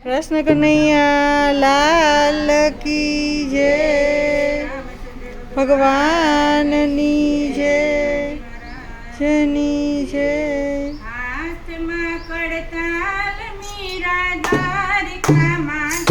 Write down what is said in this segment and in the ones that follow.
કૃષ્ણ કનૈયા લાલ કી જય ભગવાનની જય જની જય હાથમાં કડતાલ મીરા દ્વારિકા માં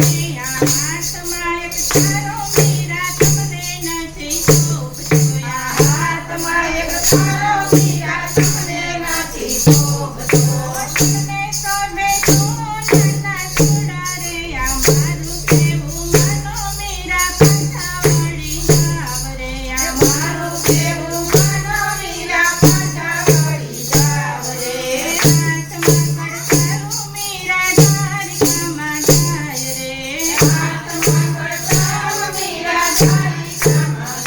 Yeah.